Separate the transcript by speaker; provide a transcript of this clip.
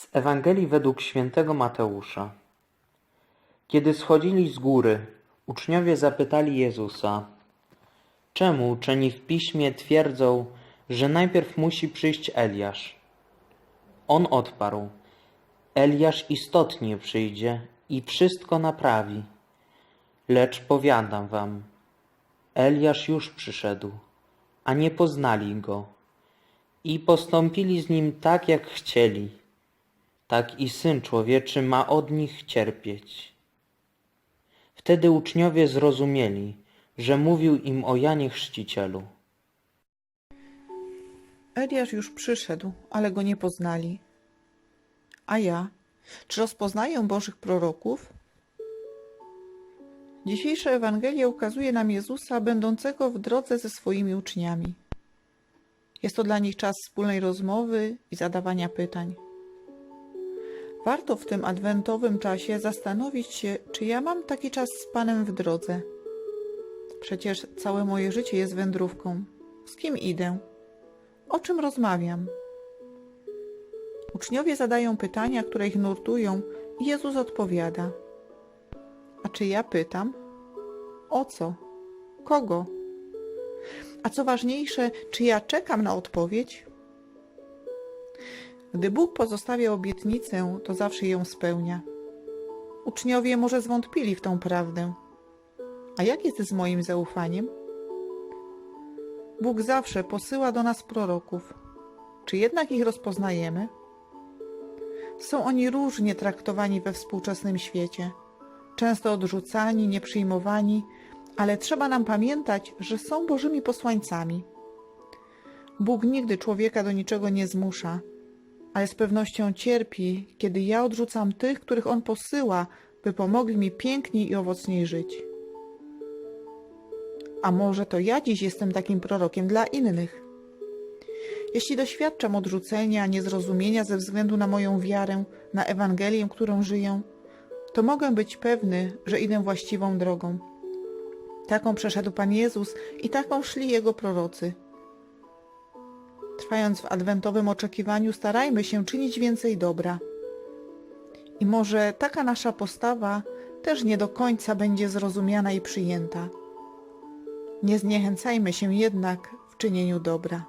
Speaker 1: Z Ewangelii według świętego Mateusza. Kiedy schodzili z góry, uczniowie zapytali Jezusa: Czemu uczeni w piśmie twierdzą, że najpierw musi przyjść Eliasz? On odparł: Eliasz istotnie przyjdzie i wszystko naprawi. Lecz powiadam wam, Eliasz już przyszedł, a nie poznali go i postąpili z nim tak, jak chcieli. Tak i Syn Człowieczy ma od nich cierpieć. Wtedy uczniowie zrozumieli, że mówił im o Janie Chrzcicielu.
Speaker 2: Eliasz już przyszedł, ale go nie poznali. A ja? Czy rozpoznaję Bożych proroków? Dzisiejsza Ewangelia ukazuje nam Jezusa będącego w drodze ze swoimi uczniami. Jest to dla nich czas wspólnej rozmowy i zadawania pytań. Warto w tym adwentowym czasie zastanowić się, czy ja mam taki czas z Panem w drodze. Przecież całe moje życie jest wędrówką. Z kim idę? O czym rozmawiam? Uczniowie zadają pytania, które ich nurtują, i Jezus odpowiada. A czy ja pytam? O co? Kogo? A co ważniejsze, czy ja czekam na odpowiedź? Gdy Bóg pozostawia obietnicę, to zawsze ją spełnia. Uczniowie może zwątpili w tą prawdę. A jak jest z moim zaufaniem? Bóg zawsze posyła do nas proroków. Czy jednak ich rozpoznajemy? Są oni różnie traktowani we współczesnym świecie, często odrzucani, nieprzyjmowani, ale trzeba nam pamiętać, że są Bożymi posłańcami. Bóg nigdy człowieka do niczego nie zmusza, ale z pewnością cierpi, kiedy ja odrzucam tych, których On posyła, by pomogli mi piękniej i owocniej żyć. A może to ja dziś jestem takim prorokiem dla innych? Jeśli doświadczam odrzucenia, niezrozumienia ze względu na moją wiarę, na Ewangelię, którą żyję, to mogę być pewny, że idę właściwą drogą. Taką przeszedł Pan Jezus i taką szli Jego prorocy. Trwając w adwentowym oczekiwaniu, starajmy się czynić więcej dobra. I może taka nasza postawa też nie do końca będzie zrozumiana i przyjęta. Nie zniechęcajmy się jednak w czynieniu dobra.